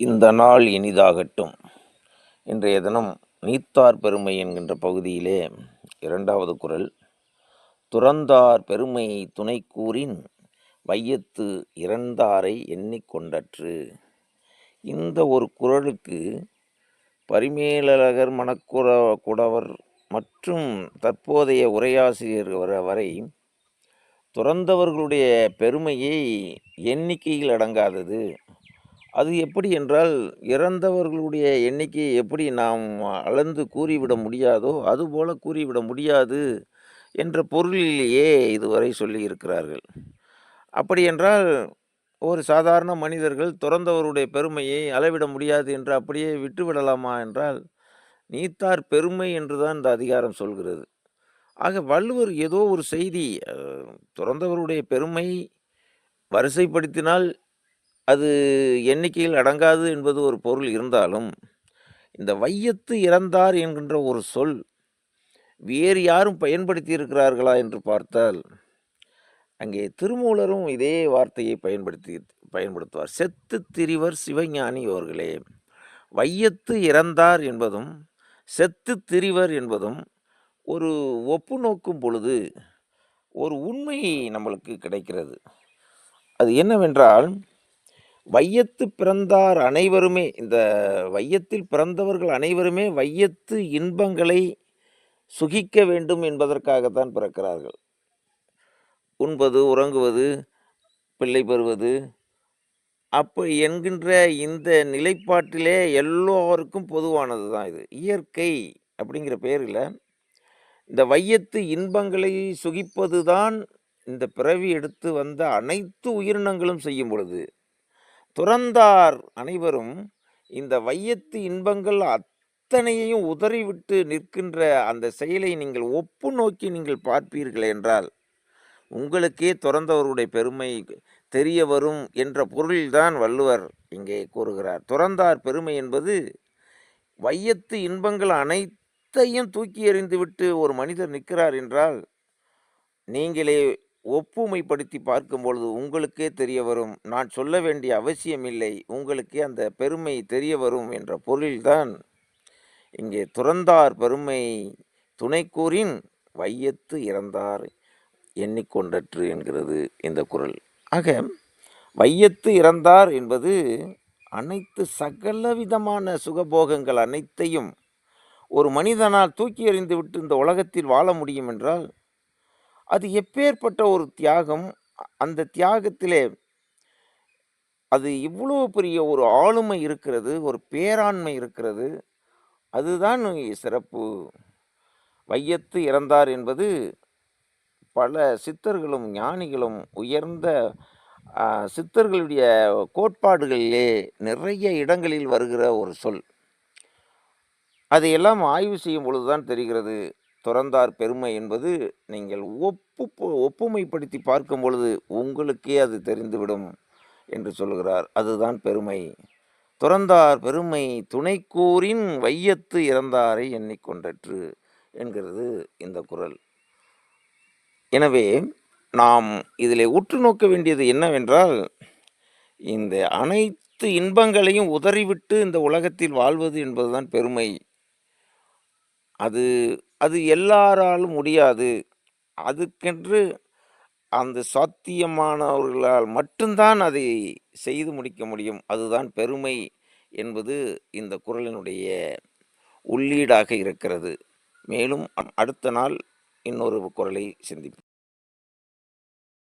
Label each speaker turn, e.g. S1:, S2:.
S1: இந்த நாள் இனிதாகட்டும். இன்றைய தினம் நீத்தார் பெருமை என்கின்ற பகுதியிலே இரண்டாவது குரல். துறந்தார் பெருமை துணை கூறின் வையத்து இறந்தாரை எண்ணிக்கொண்டற்று இந்த ஒரு குரலுக்கு பரிமேலழகர் மணக்குற குடவர் மற்றும் தற்போதைய உரையாசிரியர் வர வரை துறந்தவர்களுடைய பெருமையை எண்ணிக்கையில் அடங்காதது. அது எப்படி என்றால் இறந்தவர்களுடைய எண்ணிக்கையை எப்படி நாம் அளந்து கூறிவிட முடியாதோ அதுபோல கூறிவிட முடியாது என்ற பொருளிலேயே இதுவரை சொல்லியிருக்கிறார்கள். அப்படி என்றால் ஒரு சாதாரண மனிதர்கள் துறந்தவருடைய பெருமையை அளவிட முடியாது என்று அப்படியே விட்டுவிடலாமா என்றால் நீத்தார் பெருமை என்றுதான் இந்த அதிகாரம் சொல்கிறது. ஆக வள்ளுவர் ஏதோ ஒரு செய்தி துறந்தவருடைய பெருமை வரிசைப்படுத்தினால் அது எண்ணிக்கையில் அடங்காது என்பது ஒரு பொருள் இருந்தாலும் இந்த வையத்து இறந்தார் என்கின்ற ஒரு சொல் வேறு யாரும் பயன்படுத்தி இருக்கிறார்களா என்று பார்த்தால் அங்கே திருமூலரும் இதே வார்த்தையை பயன்படுத்தி பயன்படுத்துவார். செத்து திரிவர் சிவஞானி அவர்களே வையத்து இறந்தார் என்பதும் செத்து திரிவர் என்பதும் ஒரு ஒப்பு நோக்கும் பொழுது ஒரு உண்மை நம்மளுக்கு கிடைக்கிறது. அது என்னவென்றால் வையத்து பிறந்தார் அனைவருமே இந்த வையத்தில் பிறந்தவர்கள் அனைவருமே வையத்து இன்பங்களை சுகிக்க வேண்டும் என்பதற்காகத்தான் பிறக்கிறார்கள். உண்பது உறங்குவது பிள்ளை பெறுவது அப்போ என்கின்ற இந்த நிலைப்பாட்டிலே எல்லோருக்கும் பொதுவானது தான் இது. இயற்கை அப்படிங்கிற பேரில் இந்த வையத்து இன்பங்களை சுகிப்பது தான் இந்த பிறவி எடுத்து வந்த அனைத்து உயிரினங்களும் செய்யும் பொழுது துறந்தார் அனைவரும் இந்த வையத்து இன்பங்கள் அத்தனையையும் உதறிவிட்டு நிற்கின்ற அந்த செயலை நீங்கள் ஒப்பு நோக்கி நீங்கள் பார்ப்பீர்கள் என்றால் உங்களுக்கே துறந்தவருடைய பெருமை தெரிய வரும் என்ற பொருளில்தான் வள்ளுவர் இங்கே கூறுகிறார். துறந்தார் பெருமை என்பது வையத்து இன்பங்கள் அனைத்தையும் தூக்கி எறிந்துவிட்டு ஒரு மனிதர் நிற்கிறார் என்றால் நீங்களே ஒப்புமைப்படுத்தி பார்க்கும் பொழுது உங்களுக்கே தெரிய வரும் நான் சொல்ல வேண்டிய அவசியமில்லை உங்களுக்கே அந்த பெருமை தெரிய வரும் என்ற பொருளில்தான் இங்கே துறந்தார் பெருமை துணைக்கூறின் வையத்து இறந்தார் எண்ணிக்கொண்டற்று என்கிறது இந்த குறள் ஆக வையத்து இறந்தார் என்பது அனைத்து சகலவிதமான சுகபோகங்கள் அனைத்தையும் ஒரு மனிதனால் தூக்கி எறிந்துவிட்டு இந்த உலகத்தில் வாழ முடியும் என்றால் அது எப்பேற்பட்ட ஒரு தியாகம் அந்த தியாகத்திலே அது இவ்வளோ பெரிய ஒரு ஆளுமை இருக்கிறது ஒரு பேராண்மை இருக்கிறது. அதுதான் சிறப்பு. வையத்து இறந்தார் என்பது பல சித்தர்களும் ஞானிகளும் உயர்ந்த சித்தர்களுடைய கோட்பாடுகளிலே நிறைய இடங்களில் வருகிற ஒரு சொல். அதையெல்லாம் ஆய்வு செய்யும் பொழுதுதான் தெரிகிறது. துறந்தார் பெருமை என்பது நீங்கள் ஒப்பு ஒப்புமைப்படுத்தி பார்க்கும் பொழுது உங்களுக்கே அது தெரிந்துவிடும் என்று சொல்கிறார். அதுதான் பெருமை. துறந்தார் பெருமை துணைக்கூறின் வையத்து இறந்தாரை எண்ணிக்கொண்டற்று என்கிறது இந்த குறள் எனவே நாம் இதில் உற்று நோக்க வேண்டியது என்னவென்றால் இந்த அனைத்து இன்பங்களையும் உதறிவிட்டு இந்த உலகத்தில் வாழ்வது என்பதுதான் பெருமை. அது அது எல்லாராலும் முடியாது. அதுக்கென்று அந்த சாத்தியமானவர்களால் மட்டும்தான் அதை செய்து முடிக்க முடியும். அதுதான் பெருமை என்பது இந்த குறளினுடைய உள்ளீடாக இருக்கிறது. மேலும் அடுத்த நாள் இன்னொரு குரலை சிந்திப்போம்.